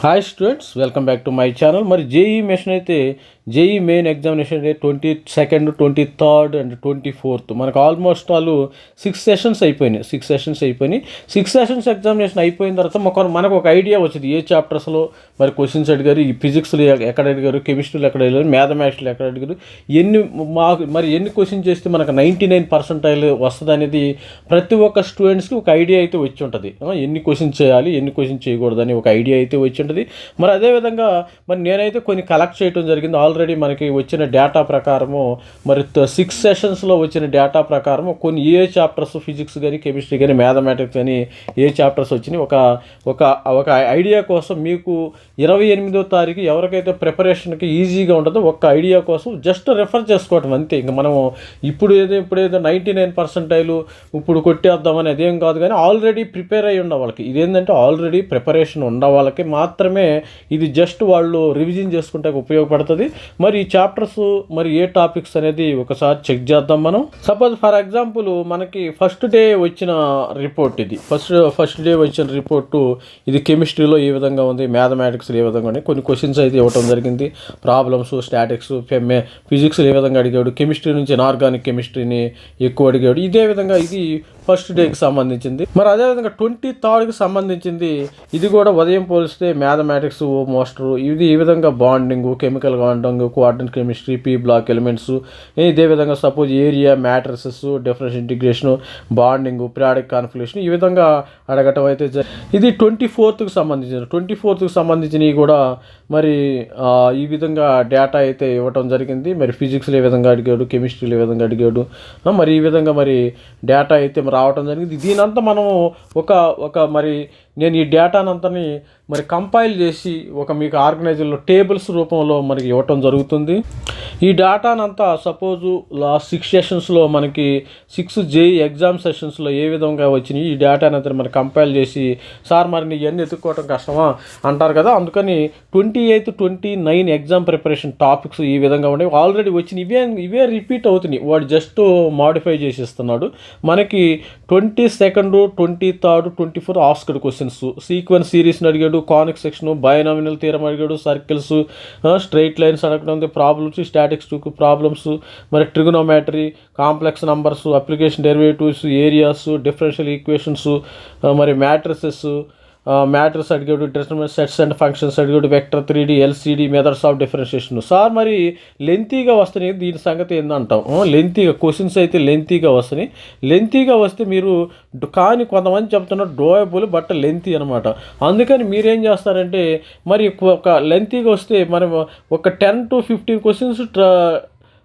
Hi students welcome back to my channel మరి JEE మెషిన్ అయితే JEE main examination day twenty second twenty third and twenty fourth. మనకు almost వాళ్ళు six sessions అయిపోయినాయి. Six sessions అయిపోయినాయి. Six sessions examination అయిపోయిన తర్వాత ఒక మనకు ఒక ఐడియా వచ్చింది. ఏ చాప్టర్స్లో మరి క్వశ్చన్స్ అడిగారు ఈ ఫిజిక్స్లో ఎక్కడ అడిగారు కెమిస్ట్రీలో ఎక్కడ అడిగారు మ్యాథమెటిక్స్లో ఎక్కడ అడిగారు ఎన్ని మాకు మరి ఎన్ని క్వశ్చన్ చేస్తే మనకు నైంటీ నైన్ పర్సెంటైల్ వస్తుంది అనేది ప్రతి ఒక్క స్టూడెంట్స్కి ఒక ఐడియా అయితే వచ్చి ఉంటుంది. ఎన్ని క్వశ్చన్ చేయాలి ఎన్ని క్వశ్చన్ చేయకూడదని ఒక ఐడియా అయితే వచ్చి ఉంటుంది. మరి అదేవిధంగా మరి నేనైతే కొన్ని కలెక్ట్ చేయడం జరిగింది. ఆల్రెడీ ఆల్రెడీ మనకి వచ్చిన డేటా ప్రకారము మరి సిక్స్ సెషన్స్లో వచ్చిన డేటా ప్రకారము కొన్ని ఏ చాప్టర్స్ ఫిజిక్స్ కానీ కెమిస్ట్రీ కానీ మ్యాథమెటిక్స్ కానీ ఏ చాప్టర్స్ వచ్చినాయి. ఒక ఒక ఒక ఐడియా కోసం మీకు ఇరవై ఎనిమిదో తారీఖు ఎవరికైతే ప్రిపరేషన్కి ఈజీగా ఉంటుందో ఒక్క ఐడియా కోసం జస్ట్ రెఫర్ చేసుకోవటం అంతే. ఇంకా మనము ఇప్పుడు ఏదో ఇప్పుడు ఏదో నైంటీ నైన్ పర్సెంటైలు ఇప్పుడు కొట్టేద్దామని అదేం కాదు కానీ ఆల్రెడీ ప్రిపేర్ అయ్యి ఉన్న వాళ్ళకి ఇదేంటంటే ఆల్రెడీ ప్రిపరేషన్ ఉన్న వాళ్ళకి మాత్రమే ఇది జస్ట్ వాళ్ళు రివిజన్ చేసుకుంటే ఉపయోగపడుతుంది. మరి ఈ చాప్టర్స్ మరి ఏ టాపిక్స్ అనేది ఒకసారి చెక్ చేద్దాం మనం. సపోజ్ ఫర్ ఎగ్జాంపుల్ మనకి ఫస్ట్ డే వచ్చిన రిపోర్ట్ ఇది. ఫస్ట్ ఫస్ట్ డే వచ్చిన రిపోర్టు ఇది కెమిస్ట్రీలో ఏ విధంగా ఉంది మ్యాథమెటిక్స్లో ఏ విధంగా ఉన్నాయి కొన్ని క్వశ్చన్స్ అయితే ఇవ్వటం జరిగింది. ప్రాబ్లమ్స్ స్టాటిక్స్ ఫిజిక్స్ ఏ విధంగా అడిగాడు కెమిస్ట్రీ నుంచి ఇనార్గానిక్ కెమిస్ట్రీని ఎక్కువ అడిగాడు. ఇదే విధంగా ఇది ఫస్ట్ డేకి సంబంధించింది. మరి అదేవిధంగా ట్వంటీ థర్డ్కి సంబంధించింది. ఇది కూడా ఉదయం పోలిస్తే మ్యాథమెటిక్స్ ఓ మోస్టర్ ఇది ఈ విధంగా బాండింగ్ కెమికల్ బాండింగ్ క్వార్టన్ కెమిస్ట్రీ పీ బ్లాక్ ఎలిమెంట్స్ ఇదే విధంగా suppose area matrices difference integration bonding product కాన్ఫ్లిక్షన్ ఈ విధంగా అడగటం అయితే జ- ఇది ట్వంటీ ఫోర్త్కి సంబంధించిన ట్వంటీ ఫోర్త్కి సంబంధించినవి కూడా మరి ఈ విధంగా డేటా అయితే ఇవ్వటం జరిగింది. మరి ఫిజిక్స్లో ఏ విధంగా అడిగాడు కెమిస్ట్రీలో ఏ విధంగా అడిగాడు మరి ఈ విధంగా మరి డేటా అయితే రావటం జరిగింది. దీనంతా మనము ఒక ఒక మరి నేను ఈ డేటానంతని మరి కంపైల్ చేసి ఒక మీకు ఆర్గనైజర్లో టేబుల్స్ రూపంలో మనకి ఇవ్వటం జరుగుతుంది. ఈ డేటానంతా సపోజు లాస్ట్ సిక్స్ సెషన్స్లో మనకి సిక్స్ జేఈ ఎగ్జామ్ సెషన్స్లో ఏ విధంగా వచ్చినాయి ఈ డేటానంతా మరి కంపైల్ చేసి సార్ మరి నీ ఇవన్నీ ఎత్తుక్కోవటం కష్టమా అంటారు కదా. అందుకని twenty eighth twenty ninth exam preparation topics ఈ విధంగా ఉండేవి ఆల్రెడీ వచ్చినాయి. ఇవే ఇవే రిపీట్ అవుతున్నాయి. వాడు జస్ట్ మాడిఫై చేసి ఇస్తున్నాడు మనకి twenty second twenty third twenty four Oscar questions. Sequence సిరీస్ని అడిగాడు కానిక్ సెక్షన్ బయోనామినల్ తీరం అడిగాడు సర్కిల్స్ స్ట్రైట్ లైన్స్ అడగడం ప్రాబ్లమ్స్ స్టాటిక్స్ ప్రాబ్లమ్స్ మరి trigonometry complex numbers application derivatives areas differential equations మరి matrices matter certificate determinant sets and function certificate vector three D LCD methods of differentiation. Sir మరి లెంతీగా వస్తున్నాయి దీని సంగతి ఏందంటాం? లెంతీగా questions అయితే లెంతీగా వస్తున్నాయి. లెంతీగా వస్తే మీరు కానీ కొంతమంది చెప్తున్నారు డోయబుల్ బట్ లెంతీ అనమాట అందుకని మీరేం చేస్తారంటే మరి ఒక లెంతీగా వస్తే మనం ఒక టెన్ టు ఫిఫ్టీన్ క్వశ్చన్స్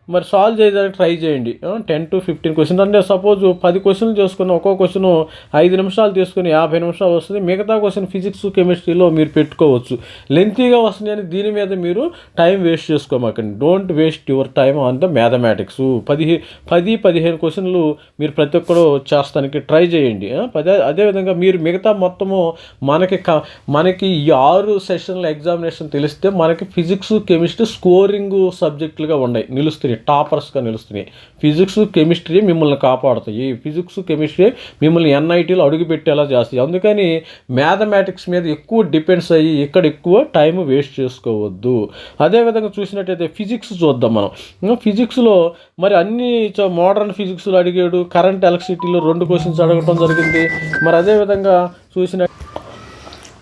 మరి సాల్వ్ చేయడానికి ట్రై చేయండి. టెన్ టు ఫిఫ్టీన్ క్వశ్చన్ అంటే సపోజ్ పది క్వశ్చన్లు చేసుకుని ఒక్కో క్వశ్చన్ ఐదు నిమిషాలు తీసుకుని యాభై నిమిషాలు వస్తుంది. మిగతా క్వశ్చన్ ఫిజిక్స్ కెమిస్ట్రీలో మీరు పెట్టుకోవచ్చు. లెంతీగా వస్తున్నాయని దీని మీద మీరు time waste చేసుకోమాకండి. Don't waste your time on the mathematics పది పది పదిహేను క్వశ్చన్లు మీరు ప్రతి ఒక్కరు చేస్తానికి ట్రై చేయండి. ఆ, పదే అదేవిధంగా మీరు మిగతా మొత్తము మనకి క- మనకి ఈ ఆరు సెషన్ల ఎగ్జామినేషన్ తెలిస్తే మనకి ఫిజిక్స్ కెమిస్ట్రీ స్కోరింగ్ సబ్జెక్టులుగా ఉన్నాయి. నిలుస్తున్నాయి టాపర్స్గా నిలుస్తున్నాయి. ఫిజిక్స్ కెమిస్ట్రీ మిమ్మల్ని కాపాడుతాయి. ఫిజిక్స్ కెమిస్ట్రీ మిమ్మల్ని ఎన్ఐటీలో అడుగుపెట్టేలా చేస్తాయి. అందుకని మ్యాథమెటిక్స్ మీద ఎక్కువ డిపెండ్స్ అయ్యి ఇక్కడ ఎక్కువ టైం వేస్ట్ చేసుకోవద్దు. అదేవిధంగా చూసినట్టయితే ఫిజిక్స్ చూద్దాం మనం. ఫిజిక్స్లో మరి అన్ని మోడర్న్ ఫిజిక్స్లో అడిగాడు. కరెంట్ ఎలక్ట్రిసిటీలో రెండు క్వశ్చన్స్ అడగటం జరిగింది. మరి అదేవిధంగా చూసిన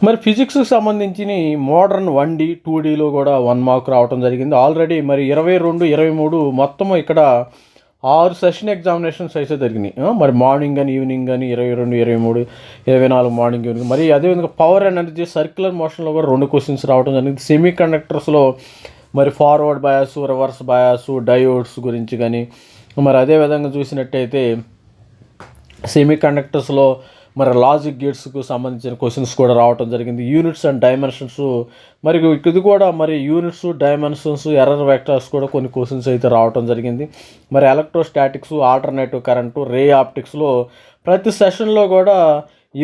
మరి ఫిజిక్స్కి సంబంధించిన మోడర్న్ వన్ డి టూ డీలో కూడా వన్ మార్క్ రావడం జరిగింది. ఆల్రెడీ మరి ఇరవై రెండు ఇరవై మూడు మొత్తం ఇక్కడ ఆరు సెషన్ ఎగ్జామినేషన్స్ అయితే జరిగినాయి. మరి మార్నింగ్ కానీ ఈవినింగ్ కానీ ఇరవై రెండు ఇరవై మూడు ఇరవై నాలుగు మార్నింగ్ ఈవినింగ్. మరి అదేవిధంగా పవర్ అండ్ ఎనర్జీ సర్క్యులర్ మోషన్లో కూడా రెండు క్వశ్చన్స్ రావడం జరిగింది. సెమీ కండక్టర్స్లో మరి forward bias reverse bias diodes గురించి కానీ మరి అదేవిధంగా చూసినట్టయితే సెమీ కండక్టర్స్లో మరి లాజిక్ గేట్స్కు సంబంధించిన క్వశ్చన్స్ కూడా రావటం జరిగింది. యూనిట్స్ అండ్ డైమెన్షన్స్ మరి ఇది కూడా మరి యూనిట్స్ డైమెన్షన్స్ ఎర్రర్ వెక్టర్స్ కూడా కొన్ని క్వశ్చన్స్ అయితే రావటం జరిగింది. మరి ఎలక్ట్రోస్టాటిక్స్ ఆల్టర్నేటివ్ కరెంటు రే ఆప్టిక్స్లో ప్రతి సెషన్లో కూడా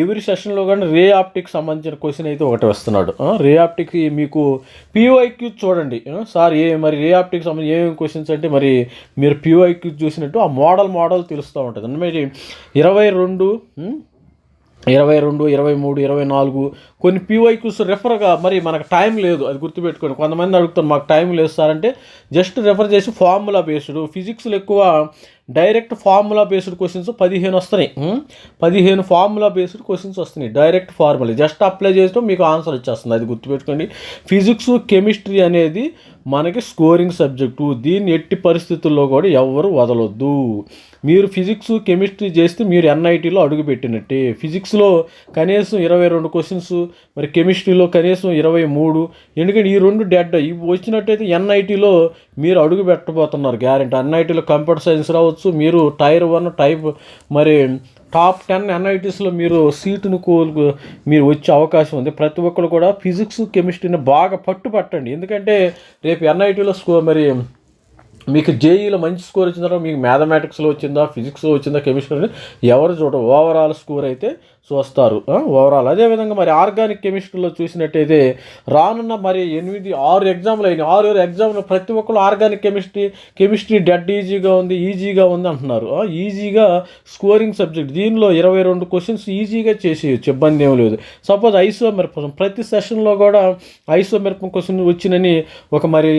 ఎవరి సెషన్లో కానీ రే ఆప్టిక్ సంబంధించిన క్వశ్చన్ అయితే ఒకటి వస్తున్నాడు. రే ఆప్టిక్ మీకు పిఓఐక్యూ చూడండి. సార్ ఏ మరి రే ఆప్టిక్ సంబంధించి ఏమేమి క్వశ్చన్స్ అంటే మరి మీరు పిఓఐక్యూ చూసినట్టు ఆ మోడల్ మోడల్ తెలుస్తూ ఉంటుంది. అంటే ఇరవై రెండు ఇరవై రెండు ఇరవై మూడు ఇరవై నాలుగు కొన్ని పీవైక్యూస్ రెఫర్గా మరి మనకు టైం లేదు అది గుర్తుపెట్టుకోండి. కొంతమంది అడుగుతారు మాకు టైం లేదు సార్ అంటే జస్ట్ రెఫర్ చేసి ఫార్ములా బేస్డ్ ఫిజిక్స్లో ఎక్కువ డైరెక్ట్ ఫార్ములా బేస్డ్ క్వశ్చన్స్ పదిహేను వస్తున్నాయి. పదిహేను ఫార్ములా బేస్డ్ క్వశ్చన్స్ వస్తున్నాయి. డైరెక్ట్ ఫార్ములా జస్ట్ అప్లై చేస్తే మీకు ఆన్సర్ వచ్చేస్తుంది. అది గుర్తుపెట్టుకోండి. ఫిజిక్స్ కెమిస్ట్రీ అనేది మనకి స్కోరింగ్ సబ్జెక్టు దీన్ని ఎట్టి పరిస్థితుల్లో కూడా ఎవరు వదలొద్దు. మీరు ఫిజిక్స్ కెమిస్ట్రీ చేస్తే మీరు ఎన్ఐటీలో అడుగు పెట్టినట్టే ఫిజిక్స్లో కనీసం ఇరవై రెండు క్వశ్చన్స్ మరి కెమిస్ట్రీలో కనీసం ఇరవై మూడు. ఎందుకంటే ఈ రెండు డెడ్ ఇవి వచ్చినట్టయితే ఎన్ఐటీలో మీరు అడుగు పెట్టబోతున్నారు గ్యారంటీ ఎన్ఐటీలో కంప్యూటర్ సైన్స్ రావచ్చు. మీరు టైర్ వన్ టైప్ మరి టాప్ టెన్ ఎన్ఐటీస్లో మీరు సీటును కోలు మీరు వచ్చే అవకాశం ఉంది. ప్రతి ఒక్కరు కూడా ఫిజిక్స్ కెమిస్ట్రీని బాగా పట్టుపట్టండి. ఎందుకంటే రేపు ఎన్ఐటీలో స్కో మరి మీకు జేఈలో మంచి స్కోర్ వచ్చిన తర్వాత మీకు మ్యాథమెటిక్స్లో వచ్చిందా ఫిజిక్స్లో వచ్చిందా కెమిస్ట్రీ ఎవరు చూడరు. ఓవరాల్ స్కోర్ అయితే చూస్తారు. ఓవరాల్ అదేవిధంగా మరి ఆర్గానిక్ కెమిస్ట్రీలో చూసినట్టయితే రానున్న మరి ఎనిమిది ఆరు ఎగ్జామ్లు అయినాయి. ఆరు ఆరు ఎగ్జామ్లు ప్రతి ఒక్కరు ఆర్గానిక్ కెమిస్ట్రీ కెమిస్ట్రీ డెడ్ ఈజీగా ఉంది ఈజీగా ఉంది అంటున్నారు. ఈజీగా స్కోరింగ్ సబ్జెక్ట్ దీనిలో ఇరవై రెండు క్వశ్చన్స్ ఈజీగా చేసేయచ్చు. ఇబ్బంది ఏం లేదు. సపోజ్ ఐసోమెర్పం ప్రతి సెషన్లో కూడా ఐసోమెర్పం క్వశ్చన్ వచ్చినని ఒక మరి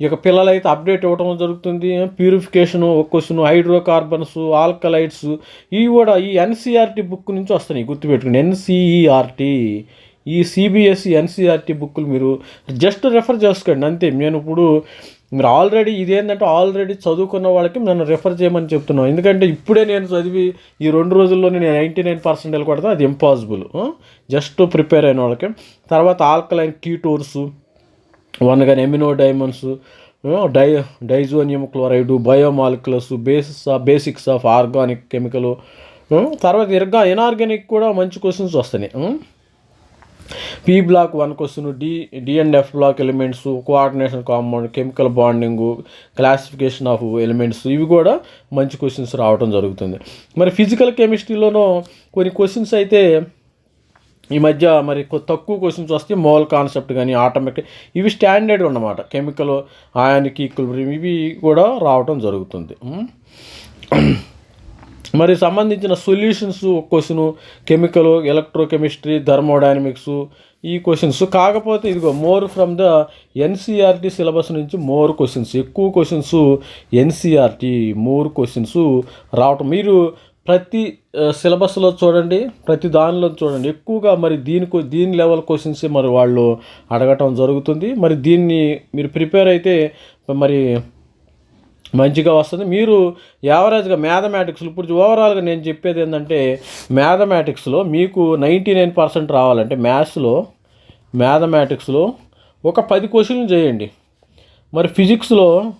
ఇక పిల్లలైతే అప్డేట్ ఇవ్వడం జరుగుతుంది. ప్యూరిఫికేషన్ ఒక క్వశ్చన్ హైడ్రోకార్బన్స్ ఆల్కలైట్స్ ఇవి కూడా ఈ ఎన్సీఆర్టీ బుక్ నుంచి వస్తున్నాయి. గుర్తుపెట్టుకుని ఎన్సీఈఆర్టీ ఈ సిబిఎస్ఈ ఎన్సీఆర్టీ బుక్లు మీరు జస్ట్ రెఫర్ చేసుకోండి. అంతే నేను ఇప్పుడు మీరు ఆల్రెడీ ఇదేంటంటే ఆల్రెడీ చదువుకున్న వాళ్ళకి నన్ను రెఫర్ చేయమని చెప్తున్నాను ఎందుకంటే ఇప్పుడే నేను చదివి ఈ రెండు రోజుల్లోనే నేను నైంటీ నైన్ పర్సెంట్ కొడతా అది ఇంపాసిబుల్. జస్ట్ ప్రిపేర్ అయిన వాళ్ళకి. తర్వాత ఆల్కలైన్ కీటోర్స్ వన్ కానీ amino diamonds die diazonium chloride biomolecules basis of basics of organic chemical తర్వాత ఇర్గా ఇనార్గానిక్ కూడా మంచి క్వశ్చన్స్ వస్తున్నాయి. P block one question D D F block elements coordination compound chemical bonding classification of elements ఇవి కూడా మంచి questions రావడం జరుగుతుంది. మరి ఫిజికల్ కెమిస్ట్రీలోనూ కొన్ని క్వశ్చన్స్ అయితే ఈ మధ్య మరి కొ- తక్కువ క్వశ్చన్స్ వస్తే మోల్ కాన్సెప్ట్ కానీ ఆటోమేటిక్ ఇవి స్టాండర్డ్ అన్నమాట. కెమికల్ ఆయానికి ఈక్వల్ ఇవి కూడా రావటం జరుగుతుంది. మరి సంబంధించిన solutions question chemical electrochemistry thermodynamics ఈ క్వశ్చన్స్. కాకపోతే ఇదిగో more from the NCERT syllabus నుంచి మోర్ క్వశ్చన్స్. ఎక్కువ క్వశ్చన్స్ ఎన్సీఆర్టీ మోర్ క్వశ్చన్స్ రావటం. మీరు ప్రతి సిలబస్లో చూడండి ప్రతి దానిలో చూడండి. ఎక్కువగా మరి దీనికి దీని లెవెల్ క్వశ్చన్స్ మరి వాళ్ళు అడగటం జరుగుతుంది. మరి దీన్ని మీరు ప్రిపేర్ అయితే మరి మంచిగా వస్తుంది. మీరు యావరేజ్గా మ్యాథమెటిక్స్ ఇప్పుడు ఓవరాల్గా నేను చెప్పేది ఏంటంటే మ్యాథమెటిక్స్లో మీకు నైంటీ నైన్ పర్సెంట్ రావాలంటే మ్యాథ్స్లో మ్యాథమెటిక్స్లో ఒక పది క్వశ్చన్లు చేయండి. మరి ఫిజిక్స్లో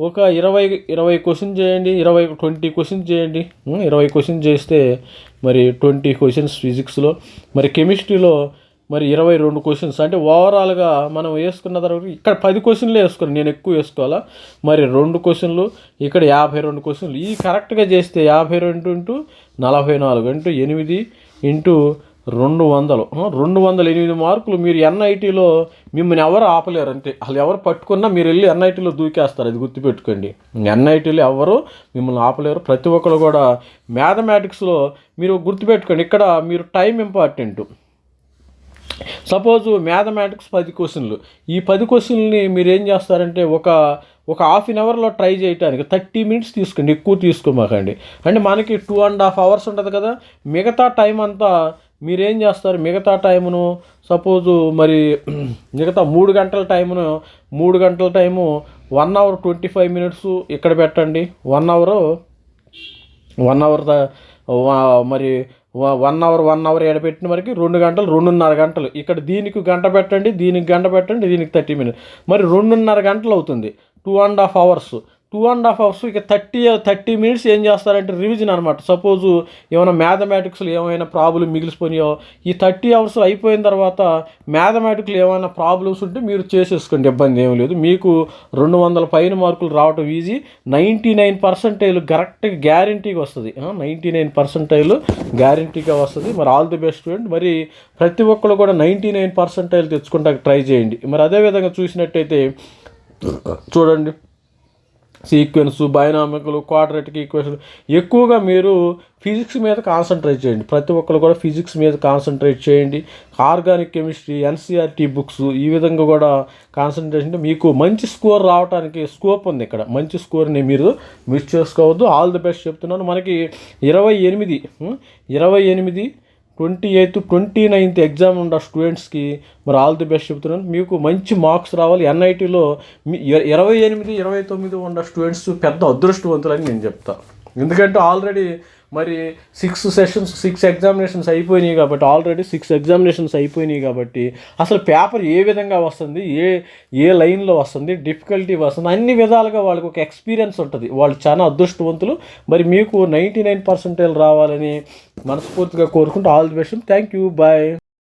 ఒక ఇరవై ఇరవై క్వశ్చన్ చేయండి ఇరవై ట్వంటీ క్వశ్చన్ చేయండి. ఇరవై క్వశ్చన్ చేస్తే మరి ట్వంటీ క్వశ్చన్స్ ఫిజిక్స్లో మరి కెమిస్ట్రీలో మరి ఇరవై రెండు క్వశ్చన్స్ అంటే ఓవరాల్గా మనం వేసుకున్న తర్వాత ఇక్కడ పది క్వశ్చన్లు వేసుకుని నేను ఎక్కువ వేసుకోవాలా? మరి రెండు క్వశ్చన్లు ఇక్కడ యాభై రెండు క్వశ్చన్లు ఈ కరెక్ట్గా చేస్తే యాభై రెండు ఇంటూ నలభై నాలుగు ఇంటూ ఎనిమిది ఇంటూ రెండు వందలు. రెండు వందల ఎనిమిది మార్కులు మీరు ఎన్ఐటీలో మిమ్మల్ని ఎవరు ఆపలేరు అంతే. అసలు ఎవరు పట్టుకున్నా మీరు వెళ్ళి ఎన్ఐటీలో దూకేస్తారు అది గుర్తుపెట్టుకోండి. ఎన్ఐటీలో ఎవరు మిమ్మల్ని ఆపలేరు. ప్రతి ఒక్కరు కూడా మ్యాథమెటిక్స్లో మీరు గుర్తుపెట్టుకోండి. ఇక్కడ మీరు టైం ఇంపార్టెంట్ సపోజ్ మ్యాథమెటిక్స్ పది క్వశ్చన్లు. ఈ పది క్వశ్చన్ని మీరు ఏం చేస్తారంటే ఒక ఒక హాఫ్ అన్ అవర్లో ట్రై చేయడానికి థర్టీ మినిట్స్ తీసుకోండి ఎక్కువ తీసుకోమాకండి. అంటే మనకి టూ అండ్ హాఫ్ అవర్స్ ఉంటుంది కదా మిగతా టైం అంతా మీరేం చేస్తారు? మిగతా టైమును సపోజు మరి మిగతా మూడు గంటల టైమును మూడు గంటల time one hour twenty five minutes ఇక్కడ పెట్టండి. వన్ అవరు వన్ అవర్ ద- మరి వన్ అవర్ వన్ అవర్ ఎడబెట్టిన వరకు రెండు గంటలు రెండున్నర గంటలు. ఇక్కడ దీనికి గంట పెట్టండి దీనికి గంట పెట్టండి దీనికి థర్టీ మినిట్స్ మరి రెండున్నర గంటలు అవుతుంది. Two and half hours two and half hours ఇక థర్టీ థర్టీ మినిట్స్ ఏం చేస్తారంటే రివిజన్ అనమాట సపోజు ఏమైనా మ్యాథమెటిక్స్లో ఏమైనా ప్రాబ్లం మిగిలిపోయినాయో ఈ థర్టీ అవర్స్ అయిపోయిన తర్వాత మ్యాథమెటిక్స్లో ఏమైనా ప్రాబ్లమ్స్ ఉంటే మీరు చేసేసుకోండి ఇబ్బంది ఏం లేదు. మీకు రెండు వందల పైన మార్కులు రావటం ఈజీ నైంటీ నైన్ పర్సెంటైల్ కరెక్ట్గా గ్యారంటీగా వస్తుంది. నైంటీ నైన్ పర్సెంటైల్ గ్యారంటీగా వస్తుంది. మరి ఆల్ ది బెస్ట్ స్టూడెంట్ మరి ప్రతి ఒక్కరు కూడా నైంటీ నైన్ పర్సెంటైల్ తెచ్చుకుంటానికి ట్రై చేయండి. మరి అదేవిధంగా చూసినట్టయితే చూడండి. సీక్వెన్స్ బైనామికలు క్వాడ్రటిక్ ఈక్వేషన్ ఎక్కువగా మీరు ఫిజిక్స్ మీద కాన్సన్ట్రేట్ చేయండి. ప్రతి ఒక్కరు కూడా ఫిజిక్స్ మీద కాన్సన్ట్రేట్ చేయండి. ఆర్గానిక్ కెమిస్ట్రీ ఎన్సీఆర్టీ బుక్స్ ఈ విధంగా కూడా కాన్సన్ట్రేషన్ అంటే మీకు మంచి స్కోర్ రావడానికి స్కోప్ ఉంది ఇక్కడ. మంచి స్కోర్ని మీరు మిస్ చేసుకోవద్దు. ఆల్ ది బెస్ట్ చెప్తున్నాను. మనకి ఇరవై ఎనిమిది ఇరవై ఎనిమిది twenty eighth twenty ninth exam ఉన్న స్టూడెంట్స్కి మరి ఆల్ ది బెస్ట్ చెప్తున్నాను. మీకు మంచి మార్క్స్ రావాలి. ఎన్ఐటీలో మీ ఇర- ఇరవై ఎనిమిది ఇరవై తొమ్మిది ఉన్న స్టూడెంట్స్ పెద్ద అదృష్టవంతులని నేను చెప్తా. ఎందుకంటే ఆల్రెడీ మరి సిక్స్ సెషన్స్ సిక్స్ ఎగ్జామినేషన్స్ అయిపోయినాయి కాబట్టి ఆల్రెడీ సిక్స్ ఎగ్జామినేషన్స్ అయిపోయినాయి కాబట్టి అసలు పేపర్ ఏ విధంగా వస్తుంది ఏ ఏ లైన్లో వస్తుంది డిఫికల్టీ వస్తుంది అన్ని విధాలుగా వాళ్ళకి ఒక ఎక్స్పీరియన్స్ ఉంటుంది. వాళ్ళు చాలా అదృష్టవంతులు. మరి మీకు నైంటీ నైన్ పర్సెంటేజ్ రావాలని మనస్ఫూర్తిగా కోరుకుంటూ all the best thank you bye